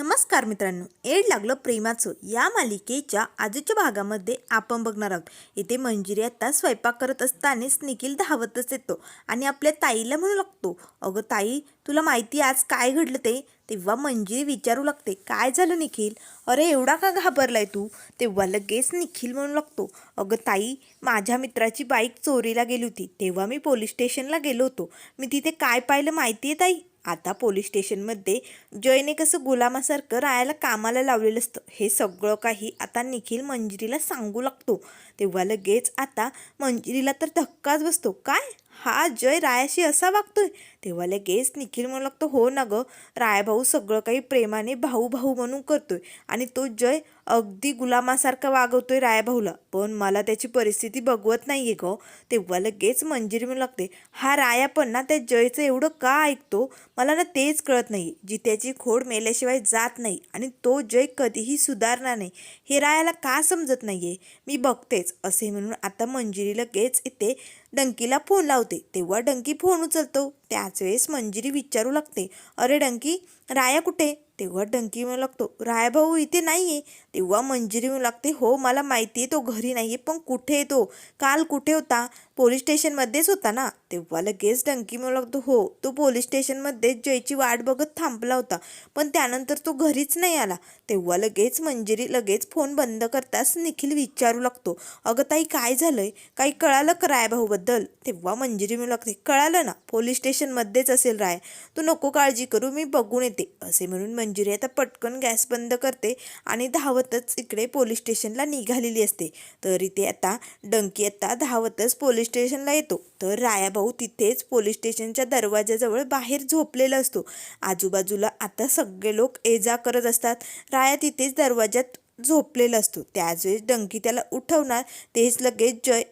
नमस्कार मित्रांनो एड लागलं प्रेमाचं. या मालिकेच्या आजच्या भागामध्ये आपण बघणार आहोत. इथे मंजिरी आता स्वयंपाक करत असतानाच निखिल धावतच येतो आणि आपल्या ताईला म्हणू लागतो अगं ताई तुला माहिती आज काय घडलं ते? तेव्हा मंजिरी विचारू लागते काय झालं निखिल? अरे एवढा का घाबरलाय तू? तेव्हा लगेच निखिल म्हणू लागतो अगं ताई माझ्या मित्राची बाईक चोरीला गेली होती. तेव्हा मी पोलीस स्टेशनला गेलो होतो. मी तिथे काय पाहिलं माहिती आहे ताई? आता पोलीस स्टेशनमध्ये जयने कसं गुलामासारखं रायाला कामाला लावलेलं असतं हे सगळं काही आता निखिल मंजिरीला सांगू लागतो. तेव्हा लगेच आता मंजिरीला तर धक्काच बसतो. काय? हा जय रायाशी असा वागतोय. तेव्हा लगेच निखिल म्हणू लागतो हो ना गं रायाभाऊ सगळं काही प्रेमाने भाऊ भाऊ म्हणून करतोय आणि तो जय अगदी गुलामासारखा वागवतोय रायाभाऊला. पण मला त्याची परिस्थिती बघवत नाहीये ग. तेव्हा लगेच मंजिरी म्हणू लागते हा राया पण ना त्या जयचं एवढं का ऐकतो? मला ना तेच कळत नाही जी त्याची खोड मेल्याशिवाय जात नाही आणि तो जय कधीही सुधारणार नाही. हे रायाला का समजत नाहीये? मी बघतेच असे म्हणून आता मंजिरी लगेच इथे डंकीला फोन लावते. तेव्हा डंकी फोन उचलतो. त्याच वेळेस मंजिरी विचारू लागते. अरे डंकी राया कुठे? तेव्हा डंकी म्हणू लागतो रायभाऊ इथे नाही आहे तेव्हा मंजिरी म्हणू लागते हो मला माहिती आहे तो घरी नाही आहे पण कुठे येतो काल कुठे होता? पोलीस स्टेशनमध्येच होता ना? तेव्हा लगेच डंकी म्हणू लागतो हो तो पोलीस स्टेशनमध्ये जयची वाट बघत थांबला होता पण त्यानंतर तो घरीच नाही आला. तेव्हा लगेच मंजिरी लगेच फोन बंद करताच निखिल विचारू लागतो अगं ताई काय झालंय? काही कळालं का रायभाऊबद्दल तेव्हा मंजिरी म्हणू लागते कळालं ना पोलीस स्टेशनमध्येच असेल राय. तू नको काळजी करू मी बघून येते. असे म्हणून मंजिरी आता पटकन गॅस बंद करते आणि धावतच इकडे पोलीस स्टेशनला निघालेली असते. तर इथे आता डंकी आता धावतच पोलीस स्टेशनला येतो. तर रायाभाऊ तिथेच पोलीस स्टेशनच्या दरवाजाजवळ बाहेर झोपलेला असतो. आजूबाजूला आता सगळे लोक ये जा करत असतात. राया तिथेच दरवाजात झोपलेला असतो. त्याच वेळेस डंकी त्याला उठवणार तेच लगेच जय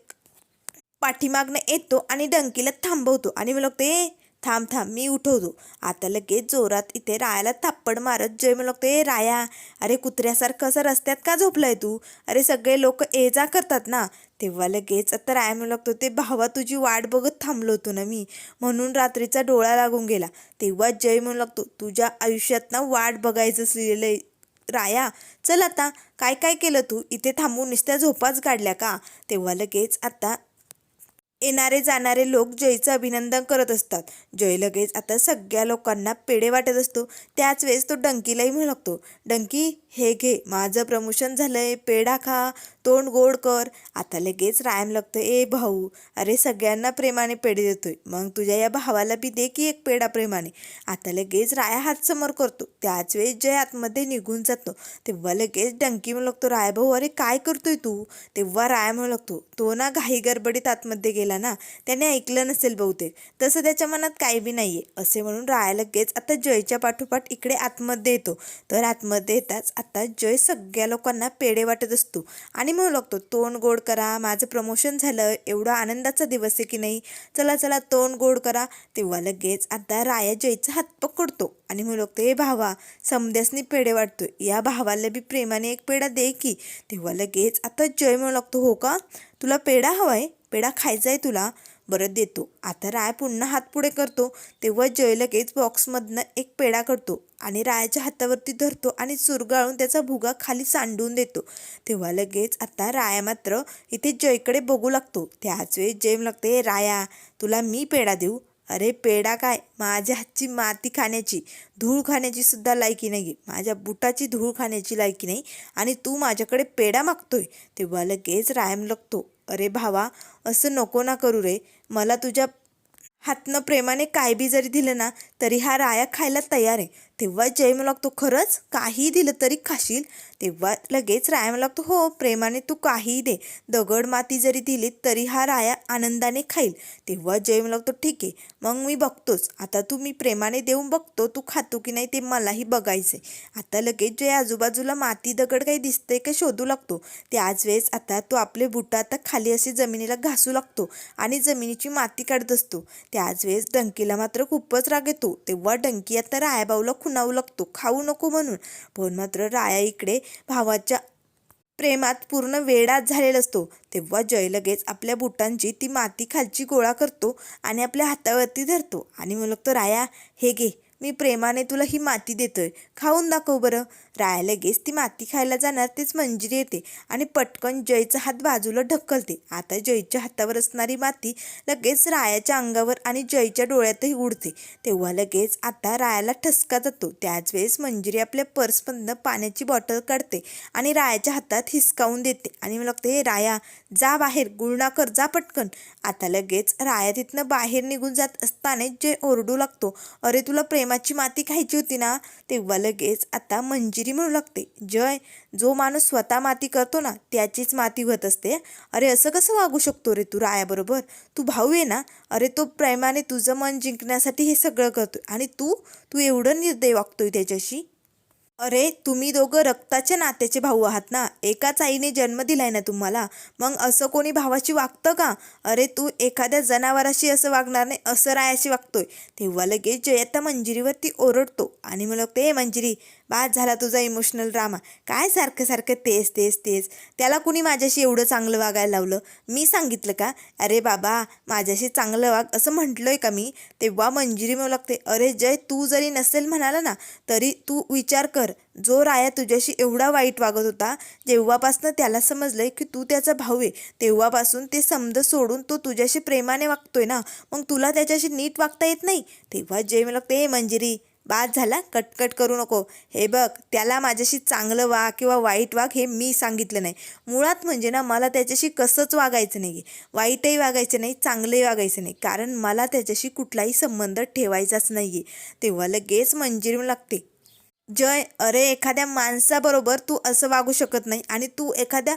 पाठीमागनं येतो आणि डंकीला थांबवतो. आणि मला लागतो थांब थांब मी उठवतो. आता लगेच जोरात इथे रायाला थाप्पड मारत जय म्हणू लागतो ए राया अरे कुत्र्यासारखं असं रस्त्यात का झोपलाय तू? अरे सगळे लोक ये जा करतात ना. तेव्हा लगेच आता राया म्हणू लागतो ते भावा तुझी वाट बघत थांबलो होतो ना मी. म्हणून रात्रीचा डोळा लागून गेला. तेव्हा जय म्हणू लागतो तुझ्या आयुष्यात ना वाट बघायचं लिहिलेलं राया. चल आता काय काय केलं तू? इथे थांबून नुसत्या झोपाच काढल्या का? तेव्हा लगेच आता येणारे जाणारे लोक जयचं अभिनंदन करत असतात. जय लगेच आता सगळ्या लोकांना पेढे वाटत असतो. त्याच वेळेस तो डंकीलाही म्हणू लागतो डंकी हे घे माझं प्रमोशन झालंय पेढा खा तोंड गोड कर. आता लगेच रायम लागतं ए भाऊ अरे सगळ्यांना प्रेमाने पेढे देतोय मग तुझ्या या भावाला बी दे की एक पेढा प्रेमाने. आता लगेच राया हात समोर करतो. त्याच वेळेस जय आतमध्ये निघून जातो. तेव्हा लगेच डंकी म्हणू लागतो राय भाऊ अरे काय करतोय तू? तेव्हा राय म्हणू लागतो तो ना घाई गडबडीत आतमध्ये गेला ना त्याने ऐकलं नसेल बहुतेक. तसं त्याच्या मनात काही बी नाही आहे असे म्हणून राया लगेच आता जयच्या पाठोपाठ इकडे आतमध्ये येतो. तर आतमध्ये येताच आता जय सगळ्या लोकांना पेढे वाटत असतो. आणि म्हणू लागतो तोंड गोड करा माझं प्रमोशन झालं एवढा आनंदाचा दिवस आहे की नाही? चला चला तोंड गोड करा. तेव्हा लगेच आता राया जयचा हात पकडतो. आणि म्हणू लागतो हे भावा समद्यासनी पेढे वाटतोय. या भावाला बी प्रेमाने एक पेढा दे की. तेव्हा लगेच आता जय म्हणू लागतो हो का? तुला पेढा हवा आहे पेढा खायचा आहे तुला बरं देतो. आता राय पुन्हा हात पुढे करतो तेव्हा जय लगेच बॉक्समधनं एक पेढा करतो आणि रायाच्या हातावरती धरतो आणि चुरगाळून त्याचा भुगा खाली सांडून देतो. तेव्हा लगेच आता राया मात्र इथे जयकडे बघू लागतो. त्याच वेळेस जय लागते राया तुला मी पेढा देऊ? अरे पेढा काय? माझ्या हातची माती खाण्याची. धूळ खाण्याची सुद्धा लायकी नाही माझ्या बुटाची धूळ खाण्याची लायकी नाही आणि तू माझ्याकडे पेढा मागतोय. तेव्हा लगेच रायम लागतो अरे भावा असं नको ना करू रे. मला तुझ्या हातनं प्रेमाने काय बी जरी दिलं ना तरी हा राया खायला तयार आहे. तेव्हा जय मला लागतो खरंच काहीही दिलं तरी खाशील. तेव्हा लगेच राया मला लागतो हो प्रेमाने तू काहीही दे. दगड माती जरी दिली तरी हा राया आनंदाने खाईल. तेव्हा जय मला लागतो ठीक आहे मग मी बघतोच. आता तू मी प्रेमाने देऊन बघतो तू खातो की नाही ते मलाही बघायचंय. आता लगेच जय आजूबाजूला माती दगड काही दिसतंय का शोधू लागतो. त्याच वेळेस आता तो आपले बुट आता खाली असे जमिनीला घासू लागतो आणि जमिनीची माती काढत असतो. त्याच वेळेस डंकीला मात्र खूपच राग येतो. तेव्हा डंकी आता रायाबाऊला खुणावू लागतो. खाऊ नको म्हणून. पण मात्र राया इकडे भावाच्या प्रेमात पूर्ण वेडाच झालेला असतो. तेव्हा जय लगेच आपल्या बुटांची ती माती खालची गोळा करतो आणि आपल्या हातावरती धरतो. आणि मग तो राया हे घे मी प्रेमाने तुला ही माती देतोय. खाऊन दाखव बरं. राया लगेच ती माती खायला जाणार तेच मंजिरी येते. आणि पटकन जयचा हात बाजूला ढकलते. आता जयच्या हातावर असणारी माती लगेच रायाच्या अंगावर आणि जयच्या डोळ्यातही उडते. तेव्हा लगेच आता रायाला ठसका जातो. त्याच वेळेस मंजिरी आपल्या पर्समधनं पाण्याची बॉटल काढते आणि रायाच्या हातात हिसकावून देते. आणि मला लागते हे राया जा बाहेर. गुळणा कर. जा पटकन. आता लगेच राया तिथनं बाहेर निघून जात असताना जय ओरडू लागतो. अरे तुला प्रेम प्रेमाची माती खायची होती ना तेव्हा लगेच आता मंजिरी म्हणू लागते. जय जो माणूस स्वतः माती करतो ना त्याचीच माती होत असते. अरे असं कसं वागू शकतो रे तू रायाबरोबर? तू भाऊ आहे ना? अरे तो प्रेमाने तुझं मन जिंकण्यासाठी हे सगळं करतो आणि तू तू एवढं निर्दय वागतोय त्याच्याशी. अरे तुम्ही दोघं रक्ताचे नात्याचे भाऊ आहात ना? एकाच आईने जन्म दिलाय ना तुम्हाला? मग असं कोणी भावाशी वागतं का? अरे तू एखाद्या जनावराशी असं वागणार नाही असं रायाशी वागतोय. तेव्हा लगेच जयता मंजिरीवरती ओरडतो आणि मला ते मंजिरी बाद झाला तुझा इमोशनल ड्रामा काय सारखं सारखं तेच तेच तेच. त्याला कुणी माझ्याशी एवढं चांगलं वागायला लावलं? मी सांगितलं का? अरे बाबा माझ्याशी चांगलं वाग असं म्हटलोय का मी? तेव्हा मंजिरी मिळू लागते अरे जय तू जरी नसेल म्हणाला ना तरी तू विचार कर. जो राया तुझ्याशी एवढा वाईट वागत होता जेव्हापासनं त्याला समजलंय की तू त्याचा भाऊ आहे तेव्हापासून ते समज सोडून तो तुझ्याशी प्रेमाने वागतोय ना मग तुला त्याच्याशी नीट वागता येत नाही? तेव्हा जय मला लागते मंजिरी बाद झाला कटकट करू नको. हे बघ त्याला माझ्याशी चांगलं वाग किंवा वाईट वाग हे मी सांगितलं नाही. मुळात म्हणजे ना मला त्याच्याशी कसंच वागायचं नाही वाईटही वागायचं नाही चांगलंही वागायचं नाही. कारण मला त्याच्याशी कुठलाही संबंध ठेवायचाच नाही आहे तेव्हा लगेच मंजिरी लागते. जय अरे एखाद्या माणसाबरोबर तू असं वागू शकत नाही आणि तू एखाद्या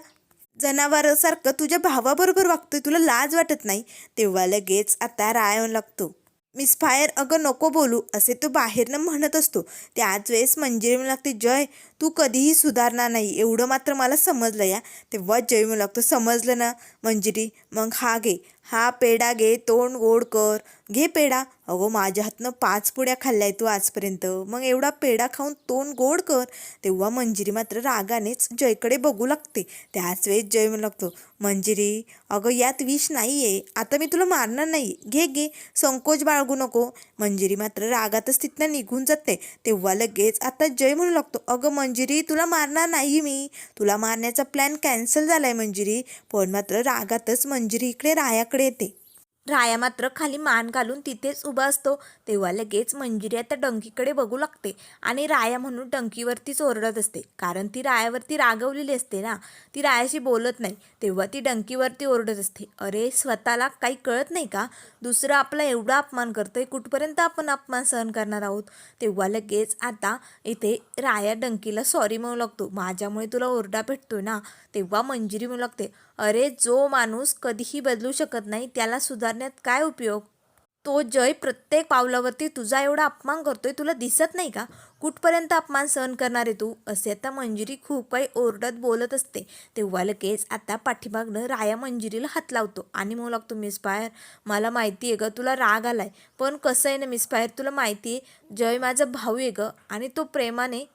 जनावरासारखं तुझ्या भावाबरोबर वागतोय तुला लाज वाटत नाही. तेव्हा लगेच आता रायवून लागतो. मिस फायर अगं नको बोलू. असे तो बाहेरनं म्हणत असतो. त्याच वेळेस मंजिरी म्हणू लागते जय तू कधीही सुधारणार नाही. एवढं मात्र मला समजलं या. तेव्हा जय म्हणू लागतो समजलं ना मंजिरी? मग हा घे. हा पेढा घे तोंड गोड कर. घे पेढा. अगो माझ्या हातनं पाच पुड्या खाल्ल्याय तू आजपर्यंत. मग एवढा पेढा खाऊन तोंड गोड कर. तेव्हा मंजिरी मात्र रागानेच जयकडे बघू लागते. त्याच वेळेस जय म्हणू लागतो मंजिरी अगं यात विष नाही आहे आता मी तुला मारणार नाही. घे घे. संकोच बाळगू नको. मंजिरी मात्र रागातच तिथनं निघून जाते. तेव्हा लगेच आता जय म्हणू लागतो अगं मंजिरी तुला मारणार नाही मी. तुला मारण्याचा प्लॅन कॅन्सल झाला आहे मंजिरी. पण मात्र रागातच मंजिरी इकडे रायाकडे येते. राया मात्र खाली मान घालून तिथेच उभा असतो. तेव्हा लगेच मंजिरी आता डंकीकडे बघू लागते आणि राया म्हणून डंकीवरतीच ओरडत असते. कारण ती रायावरती रागवलेली असते ना ती रायाशी बोलत नाही. तेव्हा ती डंकीवरती ओरडत असते. अरे स्वतःला काही कळत नाही का? दुसरं आपला एवढा अपमान करतोय कुठपर्यंत आपण अपमान सहन करणार आहोत? तेव्हा लगेच आता इथे राया डंकीला सॉरी म्हणू लागतो. माझ्यामुळे तुला ओरडा भेटतोय ना? तेव्हा मंजिरी म्हणू लागते अरे जो माणूस कधीही बदलू शकत नाही त्याला सुधारण्यात काय उपयोग? तो जय प्रत्येक पावलावरती तुझा एवढा अपमान करतोय तुला दिसत नाही का? कुठपर्यंत अपमान सहन करणार आहे तू? असे आता मंजिरी खूप काही ओरडत बोलत असते. तेव्हा लगेच आता पाठीमागनं राया मंजिरीला हात लावतो. आणि म्हणू लागतो मिस पायर मला माहिती आहे गं तुला राग आलाय. पण कसं आहे ना मिस पायर तुला माहिती आहे जय माझा भाऊ आहे गं. आणि तो प्रेमाने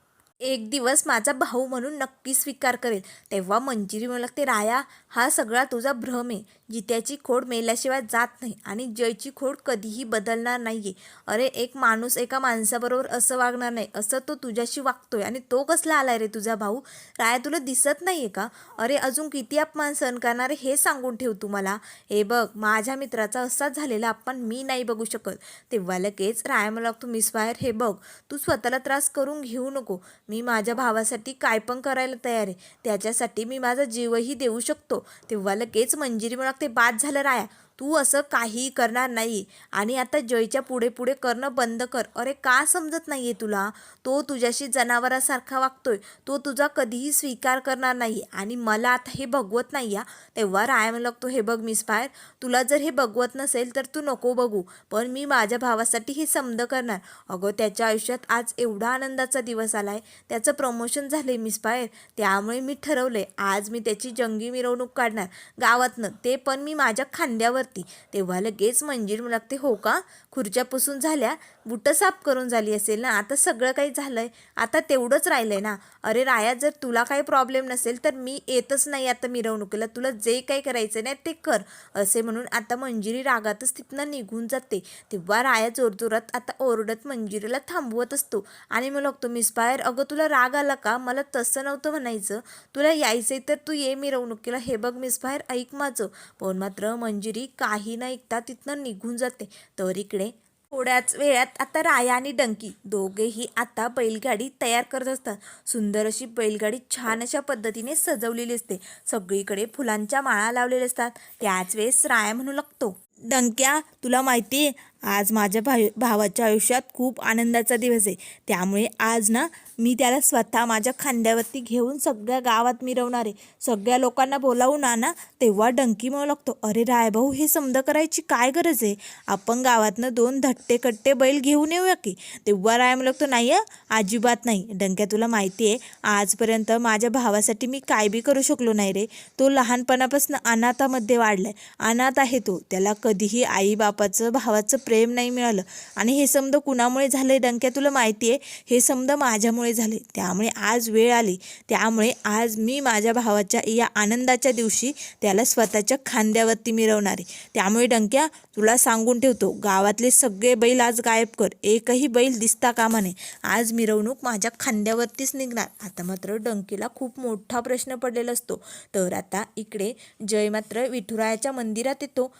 एक दिवस माझा भाऊ म्हणून नक्की स्वीकार करेल. तेव्हा मंजिरी म्हणू लागते राया हा सगळा तुझा भ्रम आहे. जित्याची खोड मेल्याशिवाय जात नाही आणि जयची खोड कधीही बदलणार नाही आहे अरे एक माणूस एका माणसाबरोबर असं वागणार नाही. असं तो तुझ्याशी वागतोय आणि तो कसला आलाय रे तुझा भाऊ? राया तुला दिसत नाही आहे का? अरे अजून किती अपमान सहन करणार आहे हे सांगून ठेव तुम्हाला हे बघ माझ्या मित्राचा असाच झालेला अपमान मी नाही बघू शकत. तेव्हा लगेच राया मला लागतो मिस फायर हे बघ. तू स्वतःला त्रास करून घेऊ नको. मी माझ्या भावासाठी काय पण करायला तयार आहे त्याच्यासाठी मी माझा जीवही देऊ शकतो. तेव्हा लगेच मंजिरी मला बाद झालं राया. तू असं काहीही करणार नाही. आणि आता जयच्या पुढे पुढे करणं बंद कर. अरे का समजत नाही आहे तुला? तो तुझ्याशी जनावरासारखा वागतोय. तो तुझा कधीही स्वीकार करणार नाही. आणि मला आता हे बघवत नाही या तेव्हा रायम लागतो हे बघ मिस फायर तुला जर हे बघवत नसेल तर तू नको बघू. पण मी माझ्या भावासाठी हे समज करणार. अगं त्याच्या आयुष्यात आज एवढा आनंदाचा दिवस आलाय. त्याचं प्रमोशन झाले मिस फायर त्यामुळे मी ठरवले आज मी त्याची जंगी मिरवणूक काढणार. गावातनं. ते पण मी माझ्या खांद्यावर खांद्यावरती तेव्हा लगेच मंजिरी लागते हो का? खुर्च्या पुसून झाल्या. बुटं साफ करून झाली असेल ना? आता सगळं काही झालंय. आता तेवढंच राहिलंय ना? अरे राया जर तुला काही प्रॉब्लेम नसेल तर मी येतच नाही आता मिरवणुकीला. तुला जे काही करायचं नाही ते कर. असे म्हणून आता मंजिरी रागातच तिथनं निघून जाते. तेव्हा राया जोरजोरात आता ओरडत मंजिरीला थांबवत असतो. आणि मग लागतो मिसफायर अगं तुला राग आला का? मला तसं नव्हतं म्हणायचं. तुला यायचंय तर तू ये मिरवणुकीला. हे बघ मिसफायर ऐक माझं. पण मात्र मंजिरी काही न ऐकता तिथनं निघून जाते. तर इकडे थोड्याच वेळात आता राया आणि डंकी दोघेही आता बैलगाडी तयार करत असतात. सुंदर अशी बैलगाडी छान अशा पद्धतीने सजवलेली असते. सगळीकडे फुलांच्या माळा लावलेल्या असतात. त्याच वेळेस राया म्हणू लागतो डंक्या तुला माहिती आहे आज माझ्या भाई भावाच्या आयुष्यात खूप आनंदाचा दिवस आहे. त्यामुळे आज ना मी त्याला स्वतः माझ्या खांद्यावरती घेऊन सगळ्या गावात मिरवणार आहे. सगळ्या लोकांना बोलावून आणा तेव्हा डंकी म्हणू लागतो. अरे रायभाऊ हे समजा करायची काय गरज आहे? आपण गावातनं दोन धट्टे कट्टे बैल घेऊन येऊया की? तेव्हा राय म्हणू लागतो नाही अजिबात नाही. डंक्या तुला माहिती आहे आजपर्यंत माझ्या भावासाठी मी काय बी करू शकलो नाही रे. तो लहानपणापासून अनाथामध्ये वाढलाय. अनाथ आहे तो. त्याला कधीही आई बापाचं भावाचं प्रेम नाही मिळालं. आणि हे समजा कुणामुळे झालंय डंक्या तुला माहिती आहे हे समजा माझ्यामुळे झाले त्यामुळे आज वेळ आली. त्यामुळे आज मी माझ्या भावाच्या या आनंदाच्या दिवशी त्याला स्वतःच्या खांद्यावरती मिरवणार आहे. त्यामुळे डंक्या तुला सांगून ठेवतो गावातले सगळे बैल आज गायब कर. एकही बैल दिसता कामा नये. आज मिरवणूक माझ्या खांद्यावरतीच निघणार. आता मात्र डंकीला खूप मोठा प्रश्न पडलेला असतो. तर आता इकडे जय मात्र विठुरायाच्या मंदिरात येतो.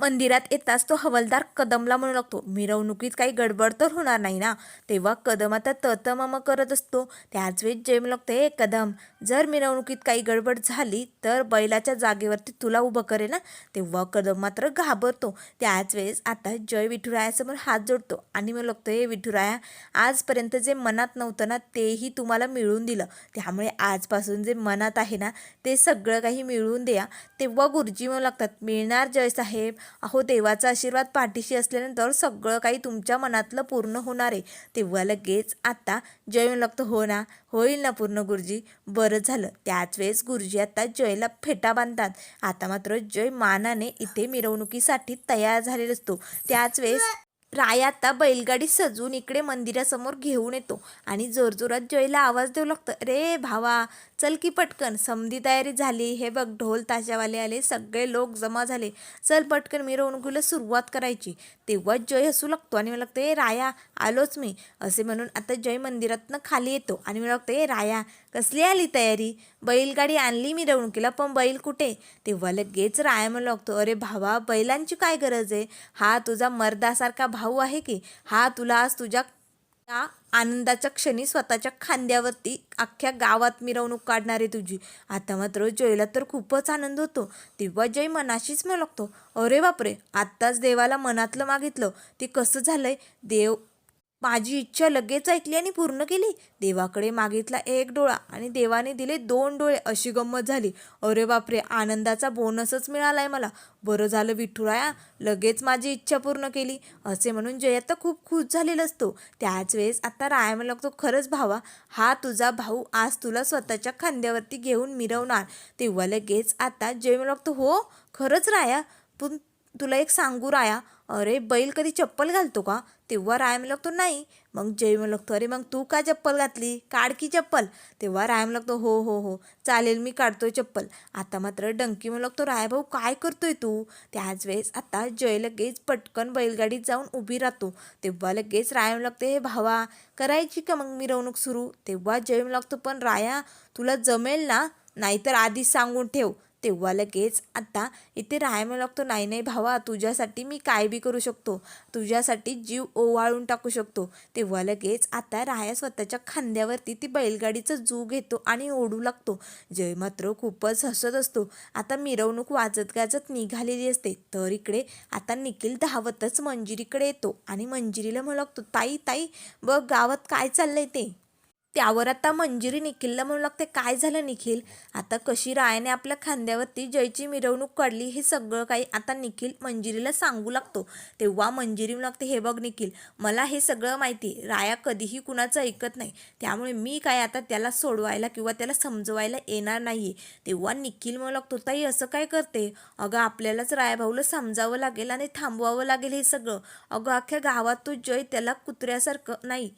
मंदिरात येताच तो हवलदार कदमला म्हणू लागतो. मिरवणुकीत काही गडबड तर होणार नाही ना? तेव्हा कदम आता ततमम करत असतो. त्याच वेळेस जय लागतो हे कदम जर मिरवणुकीत काही गडबड झाली तर बैलाच्या जागेवरती तुला उभं करे ना तेव्हा कदम मात्र घाबरतो. त्याच वेळेस आता जय विठुरायासमोर हात जोडतो आणि मग लागतो हे विठुराया आजपर्यंत जे मनात नव्हतं ना तेही तुम्हाला मिळवून दिलं. त्यामुळे आजपासून जे मनात आहे ना ते सगळं काही मिळवून द्या. तेव्हा गुरुजी म्हणू लागतात मिळणार जय साहेब अहो देवाचा आशीर्वाद पाठीशी असल्यानंतर सगळं काही तुमच्या मनातलं पूर्ण होणार आहे. तेव्हा लगेच आता जय लागतं लागतो हो ना होईल ना पूर्ण गुरुजी. बरं झालं. त्याच वेळेस गुरुजी आता जयला फेटा बांधतात. आता मात्र जय मानाने इथे मिरवणुकीसाठी तयार झालेला असतो. त्याच वेळेस राय आता बैलगाडी सजून इकडे मंदिरासमोर घेऊन येतो आणि जोरजोरात जयला आवाज देऊ लागतं. रे भावा चल की पटकन. समधी तयारी झाली. हे बघ ढोल ताशावाले आले. सगळे लोक जमा झाले. चल पटकन मिरवणुकीला सुरुवात करायची. तेव्हा जय हसू लागतो आणि मला लागतं ए राया आलोच मी. असे म्हणून आता जय मंदिरातनं खाली येतो आणि मला लागतं ए राया कसली आली तयारी? बैलगाडी आणली मिरवणुकीला पण बैल कुठे? तेव्हा लगेच राया म्हणू लागतो अरे भावा बैलांची काय गरज आहे? हा तुझा मर्दासारखा भाऊ आहे की? हा तुला आज तुझ्या या आनंदाच्या क्षणी स्वतःच्या खांद्यावरती अख्ख्या गावात मिरवणूक काढणार आहे तुझी. आता मात्र जयला तर खूपच आनंद होतो. तेव्हा जय मनाशीच म्हणू अरे बापरे आत्ताच देवाला मनातलं मागितलं. ते कसं झालंय? देव माझी इच्छा लगेच ऐकली आणि पूर्ण केली. देवाकडे मागितला एक डोळा आणि देवाने दिले दोन डोळे अशी गंमत झाली. अरे बापरे आनंदाचा बोनसच मिळालाय मला. बरं झालं विठुराया लगेच माझी इच्छा पूर्ण केली. असे म्हणून जयत खूप खुश झालेला असतो. त्याच वेळेस आता राया म्हणू लागतो खरंच भावा. हा तुझा भाऊ आज तुला स्वतःच्या खांद्यावरती घेऊन मिरवणार. तेव्हा लगेच आता जय मला लागतो हो खरंच राया? पण तुला एक सांगू राया? अरे बैल कधी चप्पल घालतो का? तेव्हा राय म्हणू लागतो नाही. मग जय म्हणू लागतो अरे मग तू का चप्पल घातली? काढ की चप्पल. तेव्हा राय म्हणू लागतो हो हो हो चालेल मी काढतोय चप्पल. आता मात्र डंकी म्हणू लागतो राय भाऊ काय करतोय तू? त्याच वेळेस आता जय लगेच पटकन बैलगाडीत जाऊन उभी राहतो. तेव्हा लगेच राय म्हणू लागते हे भावा करायची का मग मिरवणूक सुरू? तेव्हा जय म्हणू लागतो पण राया तुला जमेल ना? नाहीतर आधीच सांगून ठेव. तेव्हा लगेच आता इथे राहायला लागतो नाही नाही भावा तुझ्यासाठी मी काय बी करू शकतो. तुझ्यासाठी जीव ओवाळून टाकू शकतो. तेव्हा लगेच आता राया स्वतःच्या खांद्यावरती ती बैलगाडीचं जू घेतो आणि ओढू लागतो. जय मात्र खूपच हसत असतो. आता मिरवणूक वाजत गाजत निघालेली असते. तर इकडे आता निखिल धावतच मंजिरीकडे येतो आणि मंजिरीला म्हणू लागतो ताई ताई बघ गावात काय चाललंय ते? त्यावर आता मंजिरी निखिलला म्हणू लागते. काय झालं निखिल? आता कशी रायाने आपल्या खांद्यावरती जयची मिरवणूक काढली हे सगळं काही आता निखिल मंजिरीला सांगू लागतो. तेव्हा मंजिरी म्हणू लागते हे बघ निखिल मला हे सगळं माहिती राया कधीही कुणाचं ऐकत नाही. त्यामुळे मी काय आता त्याला सोडवायला किंवा त्याला समजवायला येणार नाही तेव्हा निखिल म्हणू लागतो ताई असं काय करते? अगं आपल्यालाच रायाभाऊला समजावं लागेल आणि थांबवावं लागेल हे सगळं. अगं अख्ख्या गावात तो जय त्याला कुत्र्यासारखं नाही.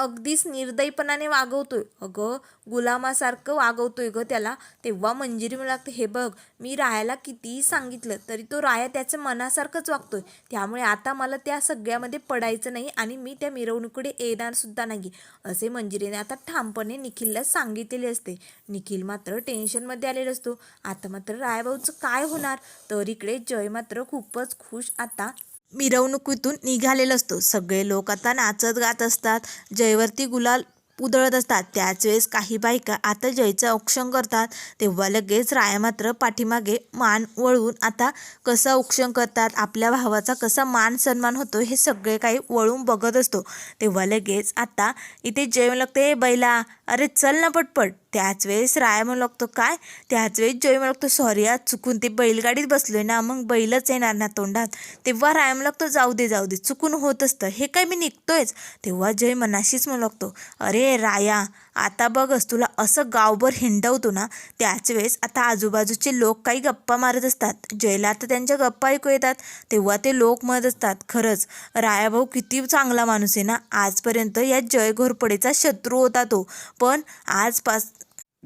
अगदीच निर्दयीपणाने वागवतोय. अगं गुलामासारखं वागवतोय ग त्याला. तेव्हा मंजिरी मला लागते हे बघ मी रायाला कितीही सांगितलं तरी तो राया त्याच्या मनासारखंच वागतोय. त्यामुळे आता मला त्या सगळ्यामध्ये पडायचं नाही आणि मी त्या मिरवणुकीकडे येणारसुद्धा नाही. असे मंजिरीने आता ठामपणे निखिलला सांगितलेले असते. निखिल मात्र टेन्शनमध्ये आलेला असतो. आता मात्र रायाभाऊचं काय होणार? तर इकडे जय मात्र खूपच खुश आता मिरवणुकीतून निघालेला असतो. सगळे लोक आता नाचत गात असतात. जयवरती गुलाल उधळत असतात. त्याच वेळेस काही बायका आता जयचं औक्षण करतात. तेव्हा लगेच राया मात्र पाठीमागे मान वळवून आता कसं औक्षण करतात आपल्या भावाचा कसा मान सन्मान होतो हे सगळे काही वळून बघत असतो. तेव्हा लगेच आता इथे जय लागते बैला अरे चल ना पटपट. त्याच वेळेस राया म्हणू लागतो काय? त्याच वेळेस जय म्हणू लागतो सॉरी आज चुकून ते बैलगाडीत बसलोय ना मग बैलच येणार ना तोंडात. तेव्हा राया म्हणू लागतो जाऊ दे जाऊ दे चुकून होत असतं हे काय मी निघतोयच. तेव्हा जय मनाशीच म्हणू लागतो अरे राया आता बघच तुला असं गावभर हिंडवतो ना त्याच वेळेस आता आजूबाजूचे लोक काही गप्पा मारत असतात. जयला आता त्यांच्या गप्पा ऐकू येतात तेव्हा ते लोक म्हणत असतात. खरंच रायाभाऊ किती चांगला माणूस आहे ना आजपर्यंत या जय घोरपडेचा शत्रू होता तो. पण आजपास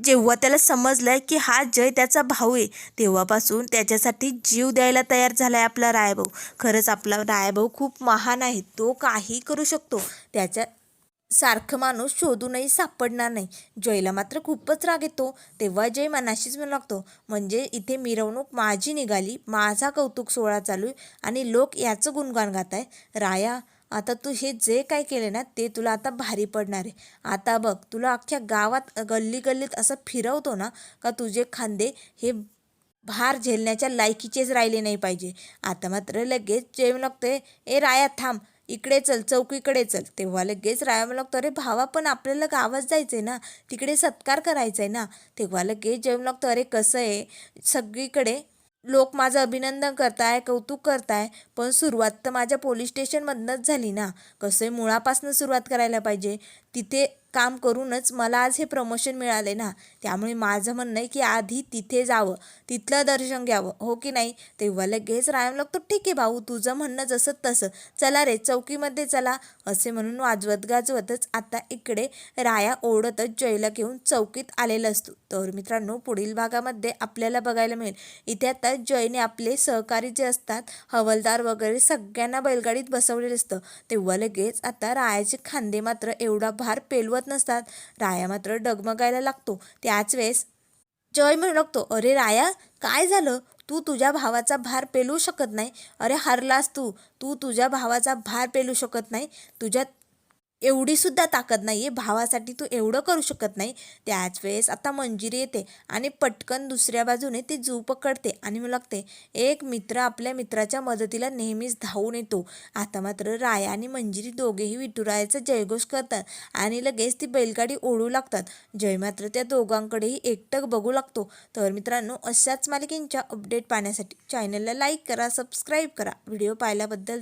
जेव्हा त्याला समजलंय की हा जय त्याचा भाऊ आहे तेव्हापासून त्याच्यासाठी जीव द्यायला तयार झाला आहे आपला रायभाऊ. खरंच आपला रायभाऊ खूप महान आहे तो काही करू शकतो. त्याच्या सारखं माणूस शोधूनही सापडणार नाही. जयला मात्र खूपच राग येतो. तेव्हा जय मनाशीच म्हणू लागतो म्हणजे इथे मिरवणूक माझी निघाली माझा कौतुक सोहळा चालू आहे आणि लोक याचं गुणगान गात आहे राया आता तू हे जे काय केले ना ते तुला आता भारी पडणार आहे. आता बघ तुला अख्ख्या गावात गल्ली गल्लीत असं फिरवतो ना का तुझे खांदे हे भार झेलण्याच्या लायकीचेच राहिले नाही पाहिजे. आता मात्र लगेच जेवण लागतंय ए राया थांब. इकडे चल चौकीकडे चल. तेव्हा लगेच राया मला लागतो अरे भावा पण आपल्याला गावात जायचं आहे ना. तिकडे सत्कार करायचा आहे ना. तेव्हा लगेच जेवण लागतो अरे कसं आहे? सगळीकडे लोक माझं अभिनंदन करताय कौतुक करताय पण सुरुवात तर माझ्या पोलीस स्टेशनमधनंच झाली ना. कसं आहे? मुळापासून सुरुवात करायला पाहिजे. तिथे काम करूनच मला आज हे प्रमोशन मिळाले ना. त्यामुळे माझं म्हणणं आहे की आधी तिथे जावं तिथलं दर्शन घ्यावं हो की नाही? तेव्हा लगेच रायम लागतो ठीक आहे भाऊ तुझं म्हणणं जसं तसं. चला रे चौकीमध्ये चला. असे म्हणून वाजवत गाजवतच आता इकडे राया ओढतच जयला घेऊन चौकीत आलेला असतो. तर मित्रांनो पुढील भागामध्ये आपल्याला बघायला मिळेल. इथे आता जयने आपले सहकारी जे असतात हवलदार वगैरे सगळ्यांना बैलगाडीत बसवलेलं असतं. तेव्हा लगेच आता रायाचे खांदे मात्र एवढा भार पेलवत नसतात. राया मात्र डगमगायला लागतो. त्याच वेळेस जय म्हणू लागतो अरे राया काय झालं? तू तुझ्या भावाचा भार पेलू शकत नाही. अरे हरलास तू. तू तुझ्या भावाचा भार पेलू शकत नाही. तुझ्यात एवढी सुद्धा ताकद नाही आहे भावासाठी तू एवढं करू शकत नाही. त्याच वेळेस आता मंजिरी येते आणि पटकन दुसऱ्या बाजूने ती जू पकडते आणि मग लागते. एक मित्र आपल्या मित्राच्या मदतीला नेहमीच धावून येतो. आता मात्र राया आणि मंजिरी दोघेही विठुरायाचा जयघोष करतात आणि लगेच ती बैलगाडी ओढू लागतात. जय मात्र त्या दोघांकडेही एकटक बघू लागतो. तर मित्रांनो अशाच मालिकेंच्या अपडेट पाहण्यासाठी चॅनलला लाईक करा सबस्क्राईब करा. व्हिडिओ पाहिल्याबद्दल